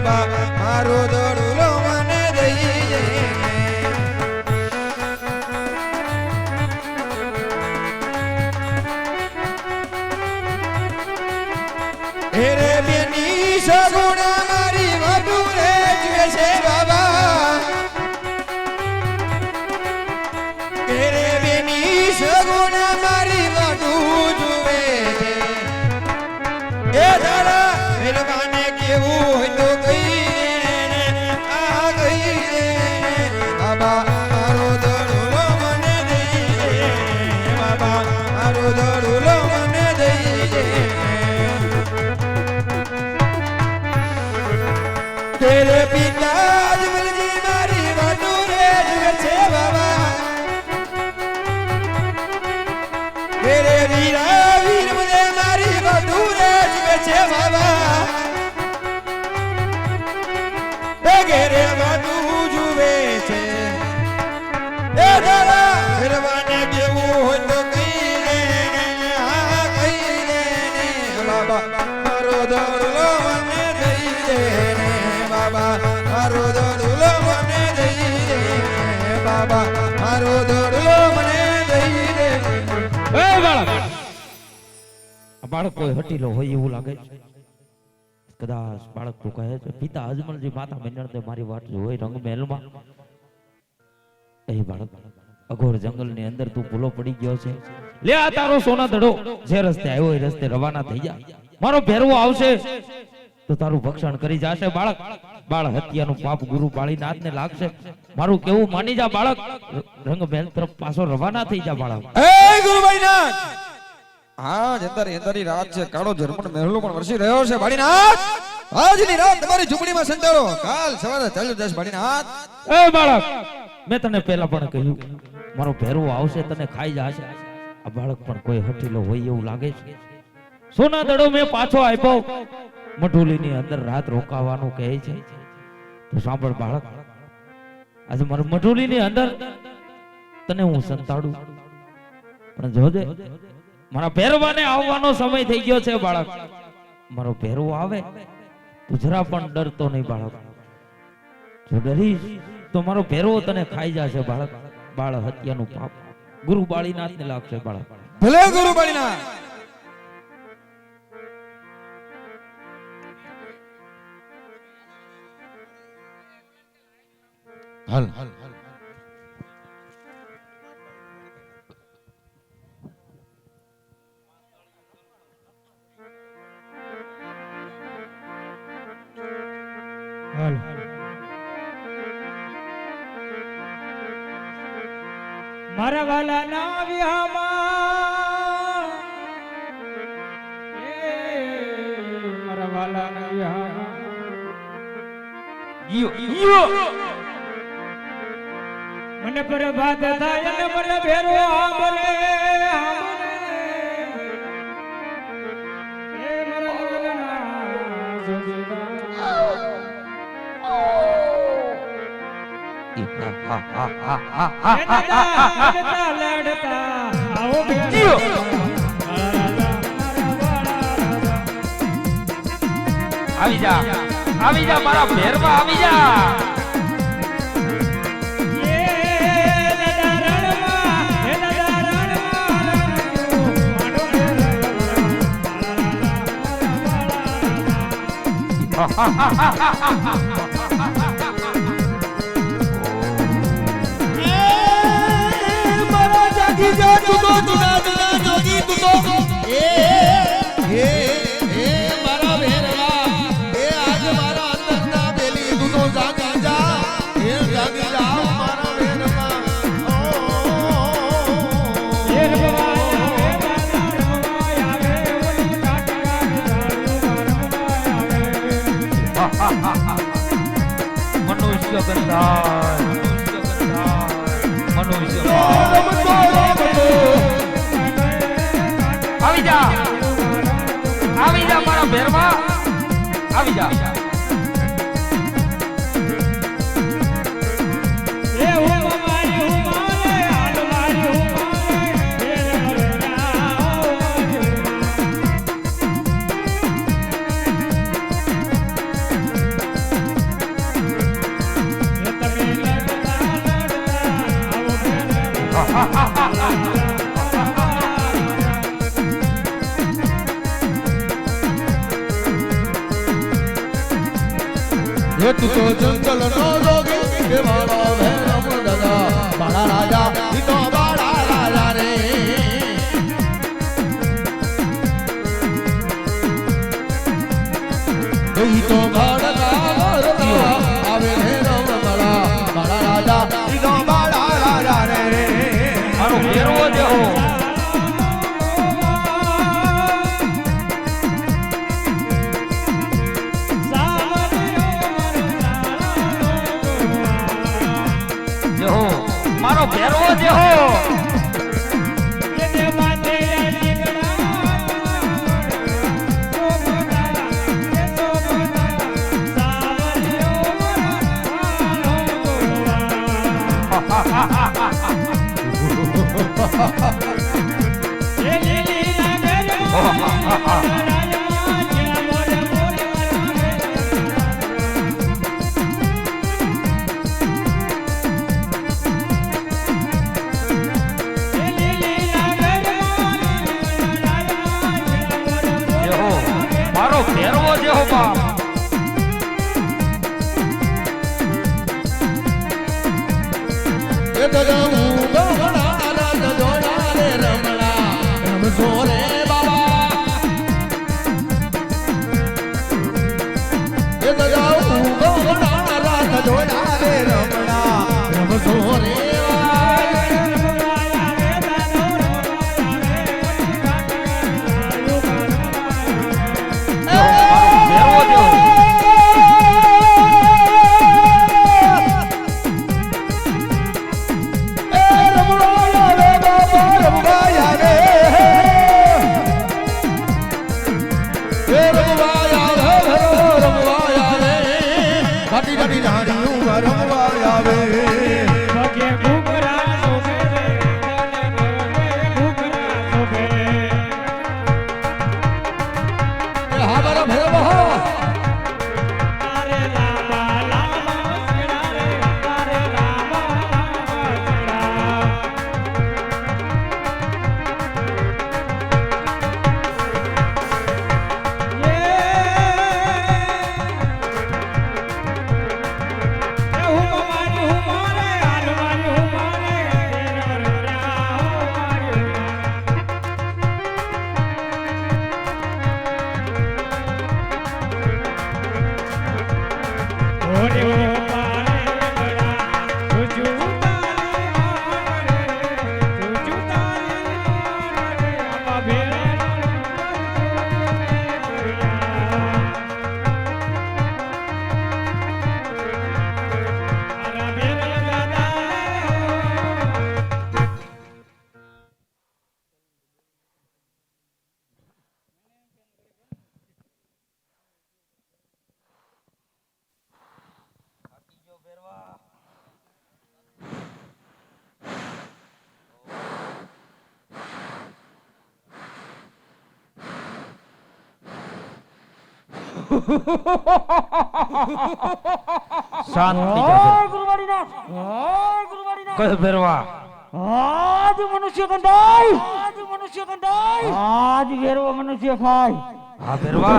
બાબા મારો દઈ બાબા, મારો દોડો મને દઈ દે. એ બાળક બાળક કોઈ હટીલો હોય એવું લાગે છે? કદાચ બાળક તું કહે છે, પિતા અજમલજી માતા મિનળતે મારી વાત હોય રંગ મહેલમાં એ બાળક, અઘોર જંગલની અંદર તું ભૂલો પડી ગયો છે. લે આ તારો સોના ધડો જે રસ્તે આવ્યો એ રસ્તે રવાના થઈ જા. મારો ભેરવો આવશે. તો તારું ભક્ષણ કરી જાશે બાળક. બાળ હત્યાનું પાપ ગુરુ બાળીનાથને લાગશે. મારું કેવું માની જા બાળક. રંગ મહેલ તરફ પાછો રવાના થઈ જા બાળક. એ ગુરુભાઈનાથ હા જંતરી અંતરી રાત છે. કાળો જર્મન મહેલો પણ વરસી રહ્યો છે ભાડીનાથ આજની રાત તમારી ઝૂંપડીમાં સંતાડો. કાલ સવારે ચાલ્યો જશ ભાડીનાથ એ બાળક મેં તને પહેલા પણ કહ્યું મારો ભેરવો આવશે તને ખાઈ જશે. આ બાળક પણ કોઈ હઠીલો હોય એવું લાગે છે. સોના દડો મેં પાછો આપ્યો. મઢુલીની અંદર રાત રોકાવાનું કહે છે. સાંભળ બાળક. આજે મારું મઢુલીની અંદર તને હું સંતાડું. પણ જોજે, મારા ભેરવાને આવવાનો સમય થઈ ગયો છે બાળક. મારો ભેરવો આવે, તું જરા પણ ડરતો નહીં બાળક. જો ડરીશ, તો મારો ભેરવો તને ખાઈ જશે બાળક. બાળ હત્યાનું પાપ ગુરુ બાળીનાથ ને લાગશે બાળક. ભલે ગુરુ ભાડીનાથ હાલ મારા વાલા ના વિહામાં એ મારા વાલા ના વિહામાં મને પ્રભાત થાય ને મને ભેરો આંબલે. લડતા લડતા આવો જા, આવી જા, મારા ભેરવા, આવી જા. જાગી જા તું તો મનુષ્ય હે તું ચંચલ નો જોગી કે મારા ભૈરવ દાદા બાળા રાજા એ એ શાંત થઈ જા કયો ભેરવા આજ મનુષ્ય કંડાય આજ મનુષ્ય કંડાય આજ વેરવો મનુષ્ય ખાય. હા ભેરવા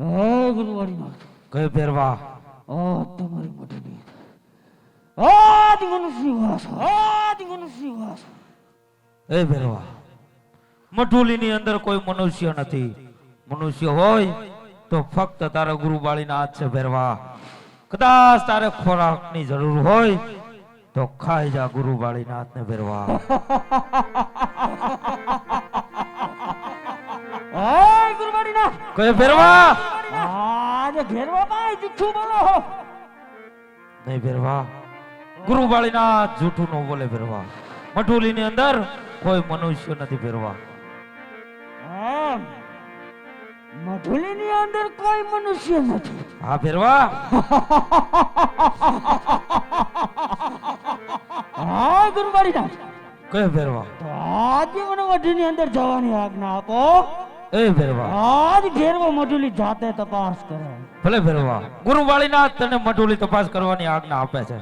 હે ગુરુવારી નાથ. કયો ભેરવા આ તમારી મોટી આજ મનુષ્ય વાસ. આજ મનુષ્ય વાસ. એ ભેરવા મઠુલીની અંદર કોઈ મનુષ્ય નથી. મનુષ્ય હોય તો ફક્ત તારા ગુરુબાળીના હાથ છે ભેરવા. કદાચ તારે ખોરાકની જરૂર હોય તો ખાઈ જા ગુરુબાળીના હાથને ભેરવા. કયો ભેરવા? આજે ભેરવા ભાઈ જુઠ્ઠું બોલો. નહીં ભેરવા. ગુરુબાળીના જૂઠું ન બોલે ભેરવા. મઠુલીની અંદર કોઈ મનુષ્ય નથી ભેરવા. મધુલીની અંદર કોઈ મનુષ્ય નથી. હા ફેરવા? હા ગુરુવારી ના. કઈ ફેરવા? આજે મને મઢીની અંદર જવાની આજ્ઞા આપો. એ ફેરવા. આજ ઘેરવો મઢુલી જાતે તપાસ કરે. ભલે ભેરવા ગુરુવાળીના હાથ તને મઢુલી તપાસ કરવાની આજ્ઞા આપે છે.